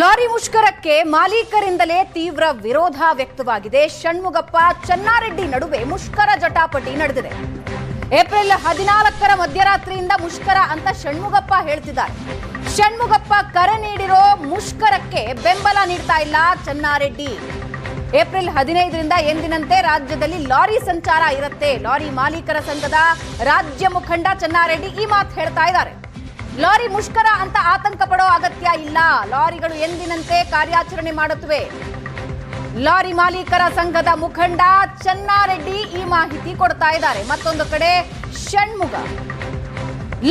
Lorry ಮುಷ್ಕರಕ್ಕೆ ಮಾಲೀಕರಿಂದಲೇ ತೀವ್ರ ವಿರೋಧ ವ್ಯಕ್ತವಾಗಿದೆ. ಷಣ್ಮುಗಪ್ಪ ಚನ್ನಾರೆಡ್ಡಿ ನಡುವೆ ಮುಷ್ಕರ ಜಟಾಪಟಿ ನಡೆದಿದೆ. ಏಪ್ರಿಲ್ ಹದಿನಾಲ್ಕರ ಮಧ್ಯರಾತ್ರಿಯಿಂದ ಮುಷ್ಕರ ಅಂತ ಷಣ್ಮುಗಪ್ಪ ಹೇಳ್ತಿದ್ದಾರೆ. ಷಣ್ಮುಗಪ್ಪ ಕರೆ ನೀಡಿರೋ ಮುಷ್ಕರಕ್ಕೆ ಬೆಂಬಲ ನೀಡ್ತಾ ಇಲ್ಲ ಚನ್ನಾರೆಡ್ಡಿ. ಏಪ್ರಿಲ್ ಹದಿನೈದರಿಂದ ಎಂದಿನಂತೆ ರಾಜ್ಯದಲ್ಲಿ ಲಾರಿ ಸಂಚಾರ ಇರುತ್ತೆ. ಲಾರಿ ಮಾಲೀಕರ ಸಂಘದ ರಾಜ್ಯ ಮುಖಂಡ ಚನ್ನಾರೆಡ್ಡಿ ಈ ಮಾತು ಹೇಳ್ತಾ ಇದ್ದಾರೆ. ಲಾರಿ ಮುಷ್ಕರ ಅಂತ ಆತಂಕ ಪಡೋ ಅಗತ್ಯ ಇಲ್ಲ. ಲಾರಿಗಳು ಎಂದಿನಂತೆ ಕಾರ್ಯಾಚರಣೆ ಮಾಡುತ್ತವೆ. ಲಾರಿ ಮಾಲೀಕರ ಸಂಘದ ಮುಖಂಡ ಚನ್ನಾರೆಡ್ಡಿ ಈ ಮಾಹಿತಿ ಕೊಡ್ತಾ ಇದ್ದಾರೆ. ಮತ್ತೊಂದು ಕಡೆ ಷಣ್ಮುಗ.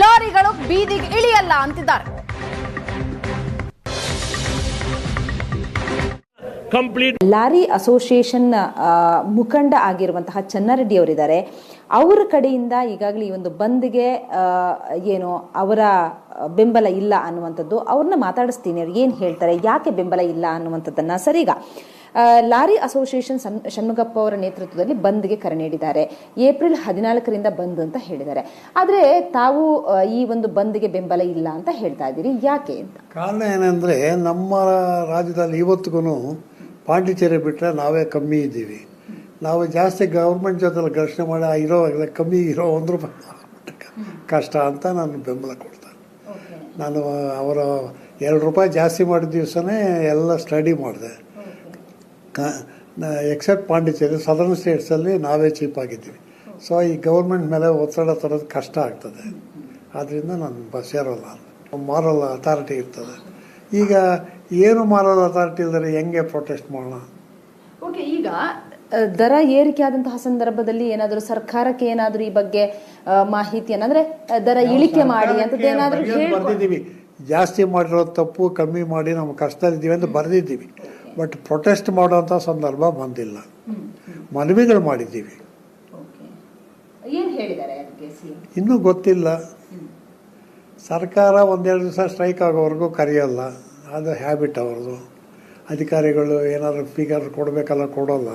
ಲಾರಿಗಳು ಬೀದಿಗೆ ಇಳಿಯಲ್ಲ ಅಂತಿದ್ದಾರೆ. Complete ಲಾರಿ ಅಸೋಸಿಯೇಷನ್ ಮುಖಂಡ ಆಗಿರುವಂತಹ ಚನ್ನಾರೆಡ್ಡಿ ಅವರಿದ್ದಾರೆ. ಅವರ ಕಡೆಯಿಂದ ಈಗಾಗಲೇ ಈ ಒಂದು ಬಂದ್ಗೆ ಏನು ಅವರ ಬೆಂಬಲ ಇಲ್ಲ ಅನ್ನುವಂಥದ್ದು ಅವ್ರನ್ನ ಮಾತಾಡಿಸ್ತೀನಿ. ಅವ್ರು ಏನು ಹೇಳ್ತಾರೆ, ಯಾಕೆ ಬೆಂಬಲ ಇಲ್ಲ ಅನ್ನುವಂಥದ್ದನ್ನು ಸರಿಗ ಲಾರಿ ಅಸೋಸಿಯೇಷನ್ ಷಣ್ಮುಗಪ್ಪ ಅವರ ನೇತೃತ್ವದಲ್ಲಿ ಬಂದ್ಗೆ ಕರೆ ನೀಡಿದ್ದಾರೆ. ಏಪ್ರಿಲ್ ಹದಿನಾಲ್ಕರಿಂದ ಬಂದ್ ಅಂತ ಹೇಳಿದ್ದಾರೆ. ಆದರೆ ತಾವು ಈ ಒಂದು ಬಂದ್ಗೆ ಬೆಂಬಲ ಇಲ್ಲ ಅಂತ ಹೇಳ್ತಾ ಇದ್ದೀರಿ. ಯಾಕೆ ಅಂತ? ಕಾರಣ ಏನಂದ್ರೆ, ನಮ್ಮ ರಾಜ್ಯದಲ್ಲಿ ಇವತ್ತಿಗೂ ಪಾಂಡಿಚೇರಿ ಬಿಟ್ಟರೆ ನಾವೇ ಕಮ್ಮಿ ಇದ್ದೀವಿ. ನಾವು ಜಾಸ್ತಿ ಗೌರ್ಮೆಂಟ್ ಜೊತೆಲಿ ಘರ್ಷಣೆ ಮಾಡಿ ಆ ಇರೋ ಕಮ್ಮಿ ಇರೋ ಒಂದು ರೂಪಾಯಿ ಕಷ್ಟ ಅಂತ ನಾನು ಬೆಂಬಲ ಕೊಡ್ತೇನೆ. ನಾನು ಅವರ ಎರಡು ರೂಪಾಯಿ ಜಾಸ್ತಿ ಮಾಡಿದ ದಿವಸನೇ ಎಲ್ಲ ಸ್ಟಡಿ ಮಾಡಿದೆ. ಎಕ್ಸೆಪ್ಟ್ ಪಾಂಡಿಚೇರಿ ಸದರ್ನ್ ಸ್ಟೇಟ್ಸಲ್ಲಿ ನಾವೇ ಚೀಪ್ ಆಗಿದ್ದೀವಿ. ಸೊ ಈ ಗೌರ್ಮೆಂಟ್ ಮೇಲೆ ಒತ್ತಡ ತರೋದು ಕಷ್ಟ ಆಗ್ತದೆ. ಆದ್ದರಿಂದ ನಾನು ಬಸ್ ಸೇರೋಲ್ಲ ಮಾರಲ್ ಅಥಾರಿಟಿ ಇರ್ತದೆ. ಈಗ ಏನು ಮಾರಲ್ ಅಥಾರಿಟಿ ಇಲ್ಲದರೆ ಹೆಂಗೆ ಪ್ರೊಟೆಸ್ಟ್ ಮಾಡೋಣ? ಓಕೆ ಈಗ ದರ ಏರಿಕೆ ಆದಂತಹ ಸಂದರ್ಭದಲ್ಲಿ ಏನಾದರೂ ಸರ್ಕಾರಕ್ಕೆ ಏನಾದರೂ ಈ ಬಗ್ಗೆ ಮಾಹಿತಿ ಮಾಹಿತಿಯನ್ನು ಅಂದ್ರೆ ದರ ಇಳಿಕೆ ಮಾಡಿ ಅಂತದ್ದು ಏನಾದರೂ ಬರ್ದಿದ್ದೀವಿ. ಜಾಸ್ತಿ ಮಾಡಿರೋ ತಪ್ಪು ಕಮ್ಮಿ ಮಾಡಿ ನಮ್ಮ ಕಷ್ಟದಲ್ಲಿದ್ದೀವಿ ಅಂತ ಬರೆದಿದ್ದೀವಿ. ಬಟ್ ಪ್ರೊಟೆಸ್ಟ್ ಮಾಡುವಂತಹ ಸಂದರ್ಭ ಬಂದಿಲ್ಲ. ಮನವಿಗಳು ಮಾಡಿದ್ದೀವಿ. ಇನ್ನೂ ಗೊತ್ತಿಲ್ಲ. ಸರ್ಕಾರ ಒಂದೆರಡು ದಿವಸ ಸ್ಟ್ರೈಕ್ ಆಗೋವರೆಗೂ ಕರೆಯಲ್ಲ. ಅದು ಹ್ಯಾಬಿಟ್ ಅವ್ರದ್ದು. ಅಧಿಕಾರಿಗಳು ಏನಾದರೂ ಫಿಗರ್ ಕೊಡಬೇಕಲ್ಲ ಕೊಡೋಲ್ಲ.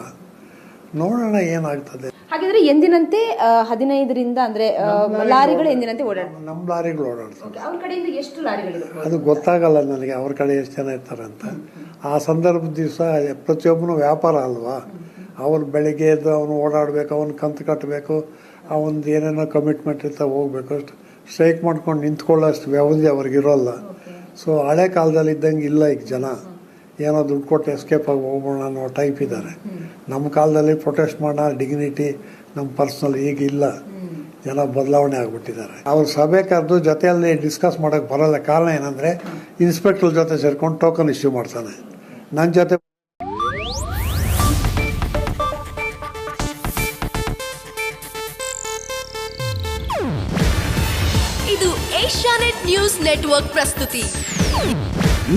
ನೋಡೋಣ ಏನಾಗ್ತದೆ. ಹಾಗಿದ್ರೆ ಎಂದಿನಂತೆ ಹದಿನೈದರಿಂದ ಅಂದ್ರೆ ಲಾರಿಗಳು ಎಂದಿನಂತೆ ಓಡಾಡ್ತಾರೆ ನಮ್ಮ ಲಾರಿಗಳು ಓಡಾಡ್ತಾರೆ. ಅವ್ರ ಕಡೆಯಿಂದ ಎಷ್ಟು ಲಾರಿಗಳು ಅದು ಗೊತ್ತಾಗಲ್ಲ ನನಗೆ ಅವ್ರ ಕಡೆ ಎಷ್ಟು ಜನ ಇರ್ತಾರೆ ಅಂತ. ಆ ಸಂದರ್ಭದ ದಿವಸ ಪ್ರತಿಯೊಬ್ಬನು ವ್ಯಾಪಾರ ಅಲ್ವಾ? ಅವ್ರು ಬೆಳಿಗ್ಗೆ ಎದ್ದು ಅವನು ಓಡಾಡಬೇಕು ಅವನು ಕಂತು ಕಟ್ಟಬೇಕು ಅವನದು ಏನೇನೋ ಕಮಿಟ್ಮೆಂಟ್ ಇರ್ತಾವೆ ಹೋಗ್ಬೇಕು ಅಷ್ಟು. ಸ್ಟ್ರೈಕ್ ಮಾಡ್ಕೊಂಡು ನಿಂತ್ಕೊಳ್ಳೋಷ್ಟು ವ್ಯವಧಿ ಅವ್ರಿಗಿರೋಲ್ಲ ಸೊ ಹಳೆ ಕಾಲದಲ್ಲಿ ಇದ್ದಂಗೆ ಇಲ್ಲ ಈಗ ಜನ. ಏನೋ ದುಡ್ಡು ಕೊಟ್ಟು ಎಸ್ಕೇಪ್ ಆಗಿ ಹೋಗ್ಬೋಣ ಅನ್ನೋ ಟೈಪ್ ಇದ್ದಾರೆ. ನಮ್ಮ ಕಾಲದಲ್ಲಿ ಪ್ರೊಟೆಸ್ಟ್ ಮಾಡೋ ಡಿಗ್ನಿಟಿ ನಮ್ಮ ಪರ್ಸ್ನಲ್ ಈಗ ಇಲ್ಲ. ಜನ ಬದಲಾವಣೆ ಆಗಿಬಿಟ್ಟಿದ್ದಾರೆ. ಅವ್ರು ಸಭೆ ಕರೆದು ಜೊತೆಯಲ್ಲಿ ಡಿಸ್ಕಸ್ ಮಾಡೋಕೆ ಬರಲ್ಲ. ಕಾರಣ ಏನಂದರೆ ಇನ್ಸ್ಪೆಕ್ಟರ್ ಜೊತೆ ಸೇರ್ಕೊಂಡು ಟೋಕನ್ ಇಶ್ಯೂ ಮಾಡ್ತಾನೆ. ನನ್ನ ಜೊತೆ ಇದು ಏಷ್ಯಾನೆಟ್ ನ್ಯೂಸ್ ನೆಟ್ವರ್ಕ್ ಪ್ರಸ್ತುತಿ.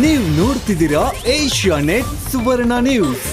ನೀವು ನೋಡ್ತಿದ್ದೀರಾ ಏಷ್ಯಾ ನೆಟ್ ಸುವರ್ಣ ನ್ಯೂಸ್.